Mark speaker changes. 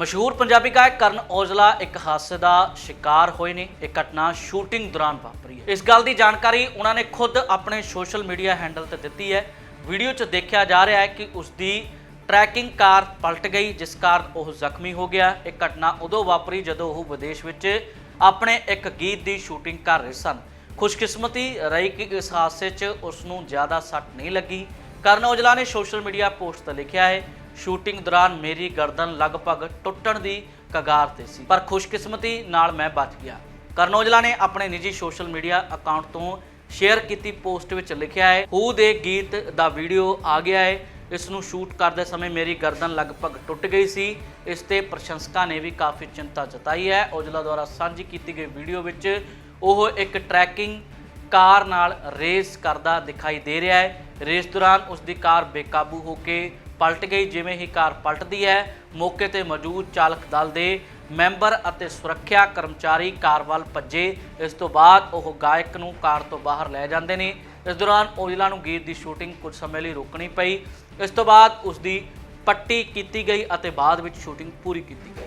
Speaker 1: ਮਸ਼ਹੂਰ ਪੰਜਾਬੀ ਗਾਇਕ ਕਰਨ ਔਜਲਾ ਇੱਕ ਹਾਦਸੇ ਦਾ ਸ਼ਿਕਾਰ ਹੋਏ ਨੇ। ਇਹ ਘਟਨਾ ਸ਼ੂਟਿੰਗ ਦੌਰਾਨ ਵਾਪਰੀ ਹੈ। ਇਸ ਗੱਲ ਦੀ ਜਾਣਕਾਰੀ ਉਹਨਾਂ ਨੇ ਖੁਦ ਆਪਣੇ ਸੋਸ਼ਲ ਮੀਡੀਆ ਹੈਂਡਲ ਤੇ ਦਿੱਤੀ ਹੈ। ਵੀਡੀਓ 'ਚ ਦੇਖਿਆ ਜਾ ਰਿਹਾ ਹੈ ਕਿ ਉਸ ਦੀ ਟਰੈਕਿੰਗ ਕਾਰ ਪਲਟ ਗਈ, ਜਿਸ ਕਾਰਨ ਉਹ ਜ਼ਖਮੀ ਹੋ ਗਿਆ। ਇਹ ਘਟਨਾ ਉਦੋਂ ਵਾਪਰੀ ਜਦੋਂ ਉਹ ਵਿਦੇਸ਼ ਵਿੱਚ ਆਪਣੇ ਇੱਕ ਗੀਤ ਦੀ ਸ਼ੂਟਿੰਗ ਕਰ ਰਹੇ ਸਨ। ਖੁਸ਼ਕਿਸਮਤੀ ਰਹੀ ਕਿ ਇਸ ਹਾਦਸੇ 'ਚ ਉਸ ਨੂੰ ਜ਼ਿਆਦਾ ਸੱਟ ਨਹੀਂ ਲੱਗੀ। ਕਰਨ ਔਜਲਾ ਨੇ ਸੋਸ਼ਲ ਮੀਡੀਆ ਪੋਸਟ ਤੇ ਲਿਖਿਆ ਹੈ ਸ਼ੂਟਿੰਗ ਦੌਰਾਨ ਮੇਰੀ ਗਰਦਨ ਲਗਭਗ ਟੁੱਟਣ ਦੀ ਕਗਾਰ ਤੇ ਸੀ। ਪਰ ਖੁਸ਼ਕਿਸਮਤੀ ਨਾਲ ਮੈਂ ਬਚ ਗਿਆ। ਕਰਨ ਔਜਲਾ ਨੇ ਆਪਣੇ ਨਿੱਜੀ ਸੋਸ਼ਲ ਮੀਡੀਆ ਅਕਾਊਂਟ ਤੋਂ ਸ਼ੇਅਰ ਕੀਤੀ ਪੋਸਟ ਵਿੱਚ ਲਿਖਿਆ ਹੈ, ਹੂ ਦੇ ਗੀਤ ਦਾ ਵੀਡੀਓ ਆ ਗਿਆ ਹੈ ਇਸ ਨੂੰ ਸ਼ੂਟ ਕਰਦੇ ਸਮੇਂ ਮੇਰੀ ਗਰਦਨ ਲਗਭਗ ਟੁੱਟ ਗਈ ਸੀ। ਇਸ ਤੇ ਪ੍ਰਸ਼ੰਸਕਾਂ ਨੇ ਵੀ ਕਾਫੀ ਚਿੰਤਾ ਜਤਾਈ ਹੈ। ਔਜਲਾ ਦੁਆਰਾ ਸਾਂਝੀ ਕੀਤੀ ਗਈ ਵੀਡੀਓ ਵਿੱਚ ਉਹ ਇੱਕ ਟਰੈਕਿੰਗ ਕਾਰ ਨਾਲ ਰੇਸ ਕਰਦਾ ਦਿਖਾਈ ਦੇ ਰਿਹਾ ਹੈ। ਰੇਸ ਦੌਰਾਨ ਉਸ ਦੀ ਕਾਰ ਬੇਕਾਬੂ ਹੋ ਕੇ ਪਲਟ ਗਈ, ਜਿਵੇਂ ਹੀ ਕਾਰ ਪਲਟਦੀ ਹੈ, ਮੌਕੇ ਤੇ ਮੌਜੂਦ ਚਾਲਕ ਦਲ ਦੇ ਮੈਂਬਰ ਅਤੇ ਸੁਰੱਖਿਆ ਕਰਮਚਾਰੀ ਕਾਰ ਵੱਲ ਭੱਜੇ। ਇਸ ਤੋਂ ਬਾਅਦ ਉਹ ਗਾਇਕ ਨੂੰ ਕਾਰ ਤੋਂ ਬਾਹਰ ਲੈ ਜਾਂਦੇ ਨੇ। ਇਸ ਦੌਰਾਨ ਔਜਲਾ ਨੂੰ ਗੀਤ ਦੀ ਸ਼ੂਟਿੰਗ ਕੁਝ ਸਮੇਂ ਲਈ ਰੋਕਣੀ ਪਈ। ਇਸ ਤੋਂ ਬਾਅਦ ਉਸ ਦੀ ਪੱਟੀ ਕੀਤੀ ਗਈ ਅਤੇ ਬਾਅਦ ਵਿੱਚ ਸ਼ੂਟਿੰਗ ਪੂਰੀ ਕੀਤੀ ਗਈ।